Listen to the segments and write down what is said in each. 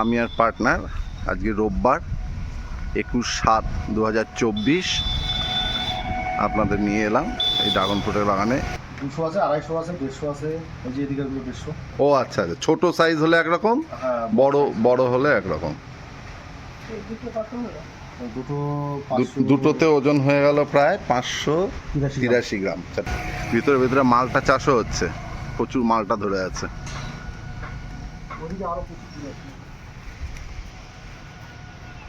আমি আর পার্টনার আজকে রোববার একুশ সাত দু হাজার চব্বিশ। আপনাদের নিয়ে এলাম এই ড্রাগন ফ্রুটের বাগানে। দুশো আছে আড়াইশো আছে দেড়শো আছে ওই যে এদিকে দেড়শো। ও আচ্ছা আচ্ছা ছোটো সাইজ হলে একরকম হ্যাঁ বড় বড় হলে একরকম। দুটো দুটোতে ওজন হয়ে গেল প্রায় পাঁচশো তিরাশি গ্রাম। তিরাশি গ্রাম। ভিতরে ভিতরে মালটা চাষও হচ্ছে প্রচুর মালটা ধরে আছে ওদিকে আরও প্রচুর ফুল আছে।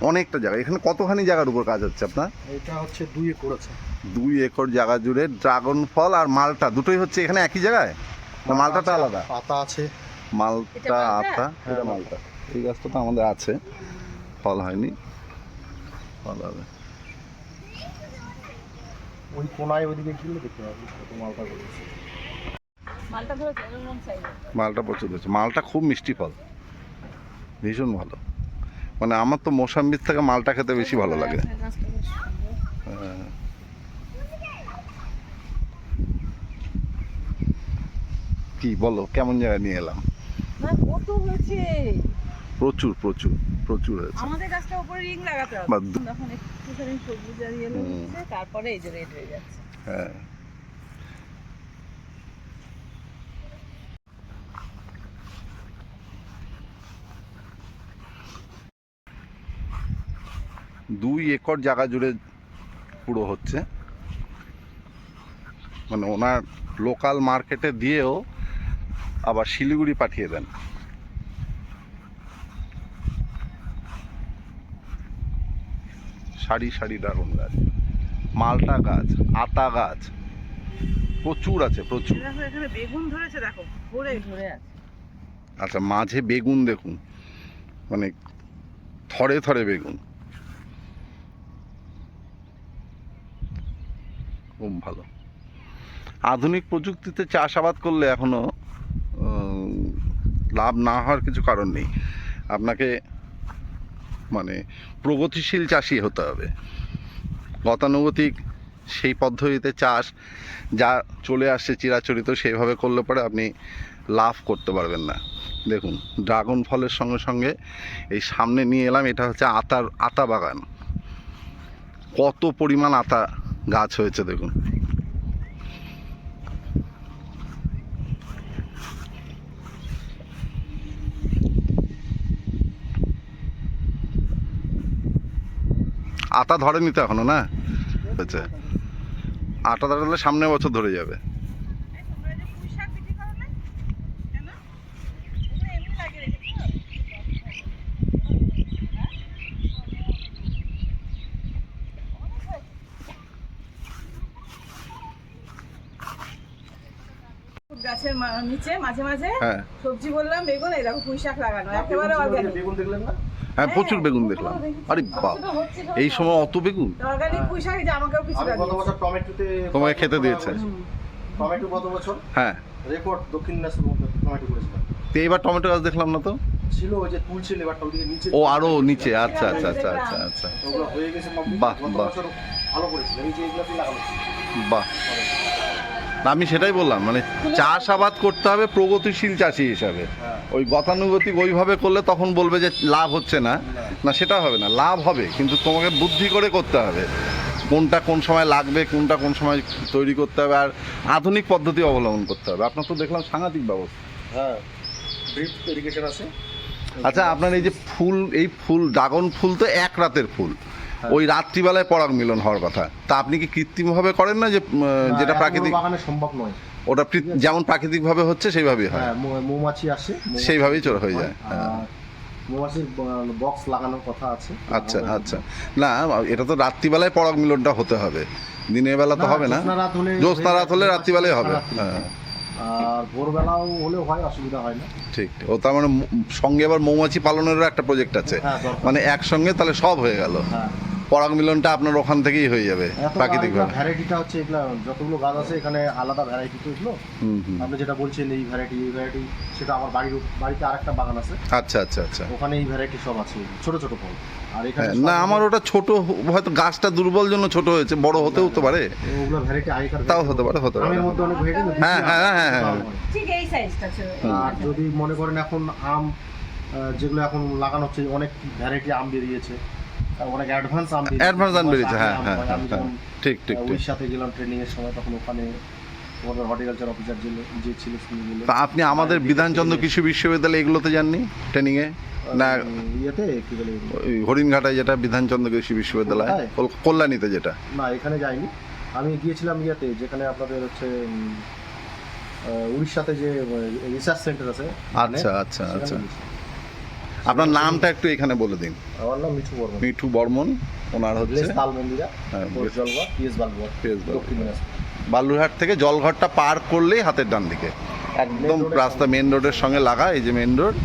অনেকটা জায়গা। এখানে কতখানি জায়গার উপর কাজ হচ্ছে আপনার? এটা হচ্ছে দুই একর আছে। দুই একর জায়গা জুড়ে ড্রাগন ফল আর মালটা দুটোই হচ্ছে এখানে একই জায়গায়? না মালটাটা আলাদা? পাতা আছে। মালটা আতা এটা মালটা। এই গাছটা তো আমাদের আছে। ফল হয়নি। ফল হবে। ওই কোনায় ওইদিকে গেলে দেখতে পাবি কত মালটা করেছে মালটা ধরেছে এরকম সাইজে মালটা প্রচুর হচ্ছে মালটা খুব মিষ্টি ফল। ভীষণ ভালো। মানে আমার তো মোসাম্বির থেকে মালটা খেতে বেশি ভালো লাগে। কি বলো কেমন জায়গায় নিয়ে এলাম? প্রচুর প্রচুর প্রচুর হয়েছে। আমাদের গাছটা উপরে রিং লাগাতে হবে। তখন একটুখানি সবুজ আর ইয়েলো তারপরে এই যে রেড হয়ে যাচ্ছে। হ্যাঁ। দুই একর জায়গা জুড়ে পুরো হচ্ছে। মানে ওনার লোকাল মার্কেটে দিয়েও আবার শিলিগুড়ি পাঠিয়ে দেন। সারি সারি ড্রাগন গাছ। মালটা গাছ আতা গাছ প্রচুর আছে প্রচুর। বেগুন ধরেছে দেখো ধরে আছে। আচ্ছা মাঝে বেগুন দেখুন। মানে থরে থরে বেগুন। খুব ভালো। আধুনিক প্রযুক্তিতে চাষাবাদ করলে এখনও উম, লাভ না হওয়ার কিছু কারণ নেই। আপনাকে মানে প্রগতিশীল চাষি হতে হবে। গতানুগতিক সেই পদ্ধতিতে চাষ যা চলে আসছে চিরাচরিত সেইভাবে করলে পরে আপনি লাভ করতে পারবেন না। দেখুন ড্রাগন ফলের সঙ্গে সঙ্গে এই সামনে নিয়ে এলাম এটা হচ্ছে আতার আতা বাগান। কত পরিমাণ আতা গাছ হয়েছে, দেখুন। আটা ধরেনি তো এখনও, না? হয়েছে। আটা ধরলে সামনে বছর ধরে যাবে এই তোমরা যে পুঁই শাক বিক্রি করো না কেন ওগুলো এমনি লাগিয়ে রেখেছো গাছের মা- নিচে মাঝে মাঝে হ্যাঁ। সবজি বললাম বেগুন এই দেখো পুঁই শাক লাগানো। একেবারে অর্গানিক বেগুন দেখলেন না? হ্যাঁ প্রচুর বেগুন দেখলাম। আরে বাপ এই সময় অত বেগুন? অর্গানিক পুঁই শাক যে আমাকেও কিছু আমি বছর টমেটোতে তোমাকে খেতে দিয়েছে। টমেটো বছর? হ্যাঁ। রেকর্ড দক্ষিণ দিনাজপুর টমেটো করেছিলাম। তো এইবার টমেটো গাছ দেখলাম না তো? ছিল ওই যে তুলছিল এবার ওদিকে নিচে ও আরও নিচে। আচ্ছা আচ্ছা আচ্ছা আচ্ছা আচ্ছা। ওগুলো হয়ে গেছে বাহ, বাহ। ভালো করেছিল। এই যে এগুলো লাগানো। বাহ। আমি সেটাই বললাম মানে চাষাবাদ করতে হবে প্রগতিশীল চাষি হিসাবে। হ্যাঁ। ওই গতানুগতিক ওইভাবে করলে তখন বলবে যে লাভ হচ্ছে না। না। সেটা হবে না লাভ হবে কিন্তু তোমাকে বুদ্ধি করে করতে হবে। কোনটা কোন সময় লাগবে কোনটা কোন সময় তৈরি করতে হবে আর আধুনিক পদ্ধতি অবলম্বন করতে হবে। আপনার তো দেখলাম সাংঘাতিক ব্যবস্থা। হ্যাঁ ইরিগেশন আছে। আচ্ছা আপনার এই যে ফুল এই ফুল ড্রাগন ফুল তো এক রাতের ফুল। ওই রাত্রিবেলায় পরাগ মিলন হওয়ার কথা। তা আপনি কি কৃত্রিমভাবে করেন না যে যেটা প্রাকৃতিক বাগানে সম্ভব নয়। ওটা যেমন প্রাকৃতিকভাবে হচ্ছে সেইভাবেই হয়। হ্যাঁ মৌমাছি আসে সেইভাবেই চলে হয়ে যায় হ্যাঁ। মৌমাছির বক্স লাগানোর কথা আছে। আচ্ছা আচ্ছা। না এটা তো রাত্রিবেলায় পরাগ মিলনটা হতে হবে। দিনের বেলা তো হবে না। জ্যোৎস্না রাত হলে রাত্রিবেলায় হবে হ্যাঁ। আর ভোরবেলাও হলেও হয় অসুবিধা হয় না। ঠিক ঠিক। ও তার মানে সঙ্গে আবার মৌমাছি পালনেরও একটা প্রজেক্ট আছে। হ্যাঁ মানে একসঙ্গে তাহলে সব হয়ে গেল। হ্যাঁ। পরাগ মিলনটা আপনার ওখান থেকেই হয়ে যাবে প্রাকৃতিকভাবে। ভ্যারাইটিটা হচ্ছে এগুলা যতগুলো গাছ আছে এখানে আলাদা ভ্যারাইটি তো এগুলো। হুম হুম। আপনি যেটা বলছেন এই ভ্যারাইটি এই ভ্যারাইটি সেটা আমার বাড়ির বাড়িতে আরেকটা বাগান আছে। আচ্ছা আচ্ছা আচ্ছা। ওখানে এই ভ্যারাইটি সব আছে ছোট ছোট ফল। আর এখানে হ্যাঁ, না আমার ওটা ছোট হয়তো গাছটা দুর্বল জন্য ছোট হয়েছে বড় হতেও তো পারে। ওগুলো ভ্যারাইটি আগেকার তাও হতে পারে হতে পারে। আমের মধ্যে অনেক ভ্যারাইটি হ্যাঁ, হ্যাঁ, হ্যাঁ, হ্যাঁ। ঠিক এই সাইজটা ছিল। আর যদি মনে করেন এখন আম যেগুলো এখন লাগানো হচ্ছে অনেক ভ্যারাইটি আম বেরিয়েছে। অ্যাডভান্স আম অ্যাডভান্স হ্যাঁ হ্যাঁ হয়, হ্যাঁ হ্যাঁ ঠিক ঠিক ঠিক। উড়িষ্যাতে গেলাম ট্রেনিং এর সময় তখন ওখানে হর্টিকালচার অফিসার যে যে ছিল তা আপনি আমাদের বিধানচন্দ্র কৃষি বিশ্ববিদ্যালয় এগুলোতে যাননি ট্রেনিংয়ে না ইয়েতে কি বলে হরিণঘাটায় যেটা বিধানচন্দ্র কৃষি বিশ্ববিদ্যালয় কল্যাণীতে যেটা। না এখানে যাইনি। আমি গিয়েছিলাম ইয়েতে যেখানে আপনাদের হচ্ছে উড়িষ্যাতে যে রিসার্চ সেন্টার আছে আচ্ছা আচ্ছা আচ্ছা। আপনার নামটা একটু এখানে বলে দিন। আমার নাম মিঠু বর্মন। মিঠু বর্মন ওনার হচ্ছে হ্যাঁ, বালুরহাট থেকে জলঘরটা পার করলেই হাতের ডান দিকে। একদম রাস্তা মেন রোডের সঙ্গে লাগা এই যে মেন রোড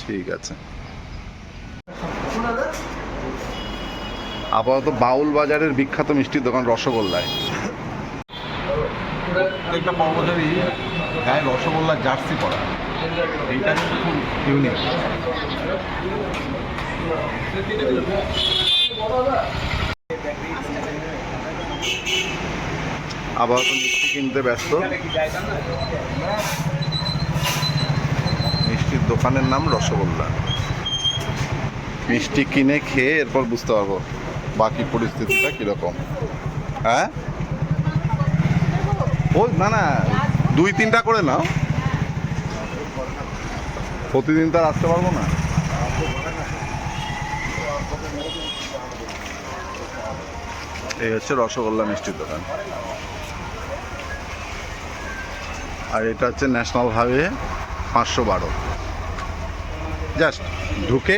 ঠিক আছে। আপাতত বাউল বাজারের বিখ্যাত মিষ্টির দোকান রসগোল্লায়। প্রত্যেকটা কর্মচারী গায়ে রসগোল্লার জার্সি পরা। আপাতত মিষ্টি কিনতে ব্যস্ত। মিষ্টির দোকানের নাম রসগোল্লা। মিষ্টি কিনে খেয়ে এরপর বুঝতে পারব বাকি পরিস্থিতিটা কীরকম। হ্যাঁ? ওই না না, দুই তিনটা করে নাও। প্রতিদিন তো আসতে পারব না। এই হচ্ছে রসগোল্লা মিষ্টির দোকান। আর এটা হচ্ছে ন্যাশনাল হাইওয়ে পাঁচশো বারো। জাস্ট ঢুকে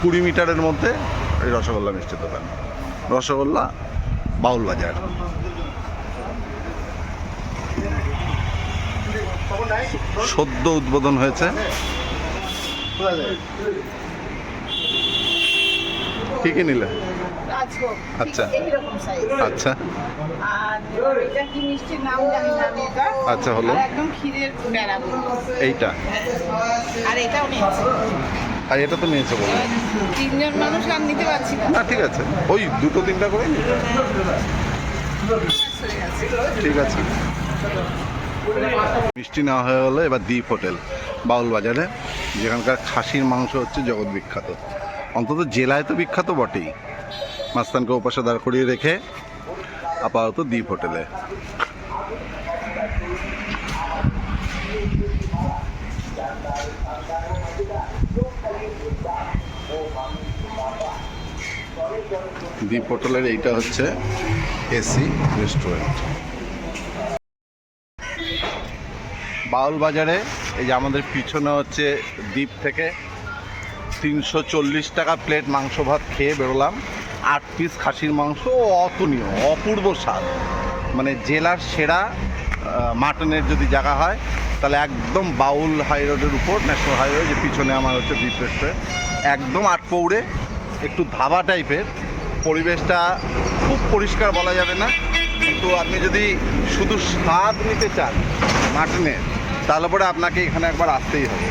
কুড়ি মিটারের মধ্যে এই রসগোল্লা মিষ্টির দোকান। রসগোল্লা বাউল বাজার। সদ্য উদ্বোধন হয়েছে কি কি নিলে? আচ্ছা। ঠিক আচ্ছা। এটা না এটা। আচ্ছা, হলো? এইটা। আর এটাও নিয়েছে। আর এটা তো নিয়েছে বলো। তিনজন মানুষ আর নিতে পারছি না। না ঠিক আছে। ওই দুটো তিনটা করে ঠিক আছে। মিষ্টি নেওয়া হয়ে গেলো এবার দ্বীপ হোটেল বাউল বাজারে। যেখানকার খাসির মাংস হচ্ছে জগৎ বিখ্যাত। অন্তত জেলায় তো বিখ্যাত বটেই। মাস্তানকে ওপাশে দাঁড় করিয়ে রেখে আপাতত দ্বীপ হোটেলে। দ্বীপ হোটেলের এইটা হচ্ছে এসি রেস্টুরেন্ট। বাউল বাজারে এই যে আমাদের পিছনে হচ্ছে দ্বীপ থেকে তিনশো চল্লিশ টাকা প্লেট মাংস ভাত খেয়ে বেরোলাম। আট পিস খাসির মাংস অতুনীয় অপূর্ব স্বাদ। মানে জেলার সেরা মাটনের যদি জায়গা হয়, তাহলে একদম বাউল হাই রোডের উপর ন্যাশনাল হাইওয়ে যে পিছনে আমার হচ্ছে দ্বীপ রেস্টুরেন্ট একদম আটপৌড়ে একটু ধাবা টাইপের পরিবেশটা খুব পরিষ্কার বলা যাবে না। কিন্তু আপনি যদি শুধু স্বাদ নিতে চান মাটনের তাহলে পরে আপনাকে এখানে একবার আসতেই হবে।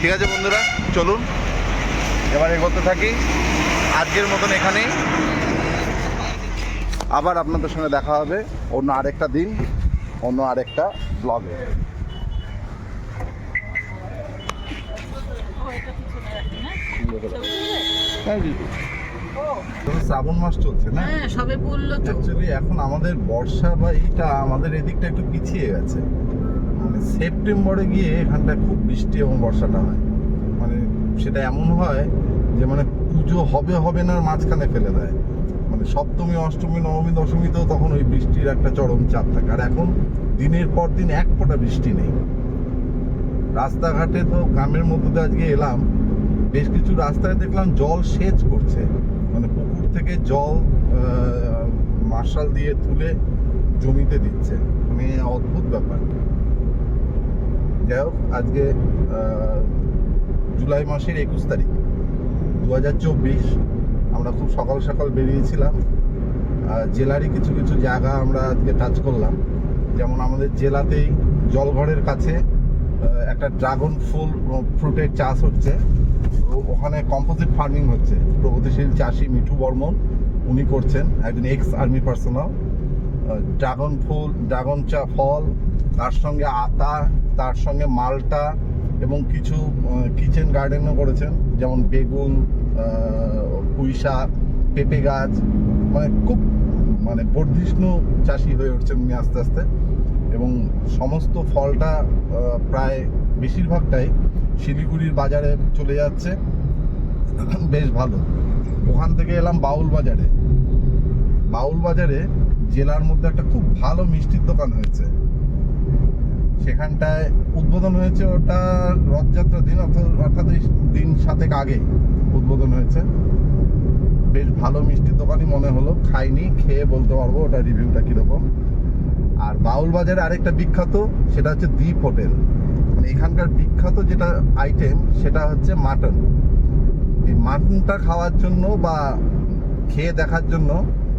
ঠিক আছে বন্ধুরা? চলুন। এবার এগোতে থাকি। আজকের মতন এখানেই। আবার আপনাদের সঙ্গে দেখা হবে অন্য আরেকটা দিন অন্য আরেকটা ব্লগে। শ্রাবণ মাস চলছে না? হ্যাঁ সবে বলল অ্যাকচুয়ালি এখন আমাদের বর্ষা বা এইটা আমাদের এদিকটা একটু পিছিয়ে গেছে। সেপ্টেম্বরে গিয়ে এখানটায় খুব বৃষ্টি এবং বর্ষাটা হয়। মানে সেটা এমন হয় যে মানে পুজো হবে হবে না মাঝখানে ফেলে দেয়। মানে সপ্তমী, অষ্টমী, নবমী, দশমীতেও তখন ওই বৃষ্টির একটা চরম চাপ থাকে। আর এখন দিনের পর দিন এক ফোঁটা বৃষ্টি নেই। রাস্তাঘাটে তো গ্রামের মধ্যে দিয়ে আজকে এলাম, বেশ কিছু রাস্তায় দেখলাম জল সেচ করছে। মানে পুকুর থেকে জল মার্শাল দিয়ে তুলে জমিতে দিচ্ছে। মানে অদ্ভুত ব্যাপার। যাই হোক, আজকে জুলাই মাসের একুশ তারিখ দু হাজার চব্বিশ, আমরা খুব সকাল সকাল বেরিয়েছিলাম। জেলারই কিছু কিছু জায়গা আমরা আজকে টাচ করলাম। যেমন আমাদের জেলাতেই জলঘরের কাছে একটা ড্রাগন ফুল ফ্রুটের চাষ হচ্ছে। ওখানে কম্পোজিট ফার্মিং হচ্ছে। প্রগতিশীল চাষি মিঠু বর্মন, উনি করছেন, একজন এক্স আর্মি পার্সোনাল ড্রাগন ফুল ড্রাগন চা ফল, তার সঙ্গে আতা তার সঙ্গে মালটা এবং কিছু কিচেন গার্ডেনও করেছেন। যেমন বেগুন পুঁই শাক, পেঁপে গাছ। মানে খুব মানে বর্ধিষ্ণু চাষি হয়ে উঠছেন উনি আস্তে আস্তে। এবং সমস্ত ফলটা প্রায় বেশিরভাগটাই শিলিগুড়ির বাজারে চলে যাচ্ছে। বেশ ভালো। ওখান থেকে এলাম বাউল বাজারে। বাউল বাজারে জেলার মধ্যে একটা খুব ভালো মিষ্টির দোকান হয়েছে। সেখানটায় উদ্বোধন হয়েছে ওটা রথযাত্রার দিন, অর্থাৎ এই দিন সাতেক আগে উদ্বোধন হয়েছে। বেশ ভালো মিষ্টির দোকানই মনে হলো। খাইনি, খেয়ে বলতে পারব ওটা রিভিউটা কীরকম। আর বাউল বাজারে আরেকটা বিখ্যাত, সেটা হচ্ছে দ্বীপ হোটেল। মানে এখানকার বিখ্যাত যেটা আইটেম সেটা হচ্ছে মাটন। এই মাটনটা খাওয়ার জন্য বা খেয়ে দেখার জন্য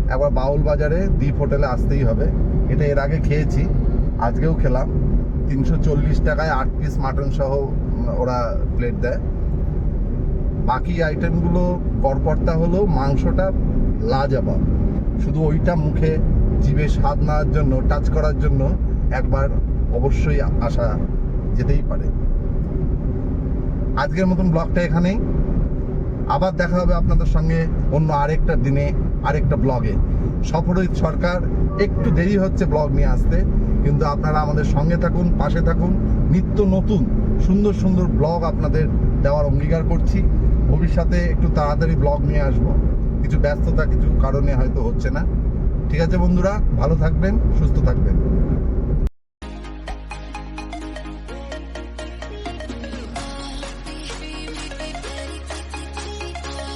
একবার বাউল বাজারে দ্বীপ হোটেলে আসতেই হবে। এটা এর আগে খেয়েছি, আজকেও খেলাম। তিনশো চল্লিশ টাকায় আট পিস মাটন সহ ওরা প্লেট দেয়। বাকি আইটেমগুলো গড়পড়তা হলো মাংসটা লাজবাব। শুধু ওইটা মুখে জিভে স্বাদ নেওয়ার জন্য টাচ করার জন্য একবার অবশ্যই আসা যেতেই পারে। আজকের মতন ব্লগটা এখানেই। আবার দেখা হবে আপনাদের সঙ্গে অন্য আরেকটা দিনে, আরেকটা ব্লগে সফরজিৎ সরকার, একটু দেরি হচ্ছে ব্লগ নিয়ে আসতে। কিন্তু আপনারা আমাদের সঙ্গে থাকুন, পাশে থাকুন। নিত্য নতুন, সুন্দর সুন্দর ব্লগ আপনাদের দেওয়ার অঙ্গীকার করছি। ভবিষ্যতে একটু তাড়াতাড়ি ব্লগ নিয়ে আসব। কিছু ব্যস্ততা, কিছু কারণে হয়তো হচ্ছে না। ঠিক আছে বন্ধুরা, ভালো থাকবেন, সুস্থ থাকবেন।